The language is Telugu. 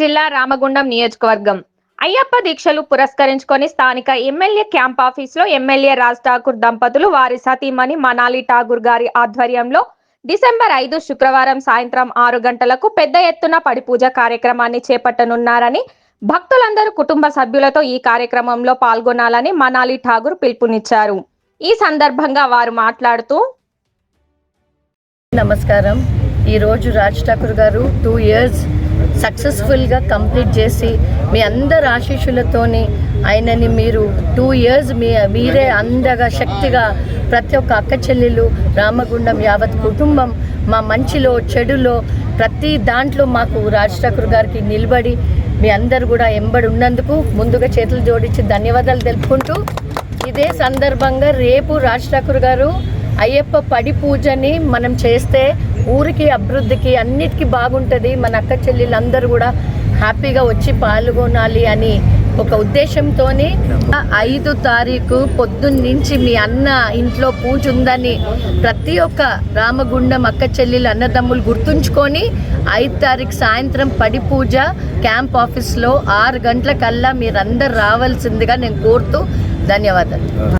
జిల్లా రామగుండం నియోజకవర్గం. అయ్యప్ప దీక్షలు పురస్కరించుకొని స్థానిక ఎమ్మెల్యే క్యాంప్ ఆఫీసులో ఎమ్మెల్యే రాజ్ ఠాకూర్ దంపతులు వారి సతీమణి మనాలి ఠాగూర్ గారి ఆధ్వర్యంలో డిసెంబర్ ఐదు శుక్రవారం సాయంత్రం ఆరు గంటలకు పెద్ద ఎత్తున పడిపూజ కార్యక్రమాన్ని చేపట్టనున్నారని భక్తులందరూ కుటుంబ సభ్యులతో ఈ కార్యక్రమంలో పాల్గొనాలని మనాలి ఠాగూర్ పిలుపునిచ్చారు. ఈ సందర్భంగా వారు మాట్లాడుతూ నమస్కారం. ఈరోజు రాజ్ ఠాకూర్ గారు టూ ఇయర్స్ సక్సెస్ఫుల్గా కంప్లీట్ చేసి మీ అందరి ఆశీస్సులతోని ఆయనని మీరు టూ ఇయర్స్ మీ మీరే అందగా శక్తిగా ప్రతి ఒక్క అక్క చెల్లెలు రామగుండం యావత్ కుటుంబం మా మంచిలో చెడులో ప్రతి దాంట్లో మాకు రాజ్ ఠాకూర్ గారికి నిలబడి మీ అందరు కూడా ఎంబడి ఉన్నందుకు ముందుగా చేతులు జోడించి ధన్యవాదాలు తెలుపుకుంటూ ఇదే సందర్భంగా రేపు రాజ్ ఠాకూర్ గారు అయ్యప్ప పడి పూజని మనం చేస్తే ఊరికి అభివృద్ధికి అన్నిటికీ బాగుంటుంది. మన అక్క చెల్లెళ్ళందరూ కూడా హ్యాపీగా వచ్చి పాల్గొనాలి అని ఒక ఉద్దేశంతో ఐదు తారీఖు పొద్దున్నుంచి మీ అన్న ఇంట్లో పూజ ఉందని ప్రతి ఒక్క రామగుండం అక్క చెల్లెలు అన్నదమ్ములు గుర్తుంచుకొని ఐదు తారీఖు సాయంత్రం పడి పూజ క్యాంప్ ఆఫీస్లో ఆరు గంటలకల్లా మీరందరూ రావాల్సిందిగా నేను కోరుతూ ధన్యవాదాలు.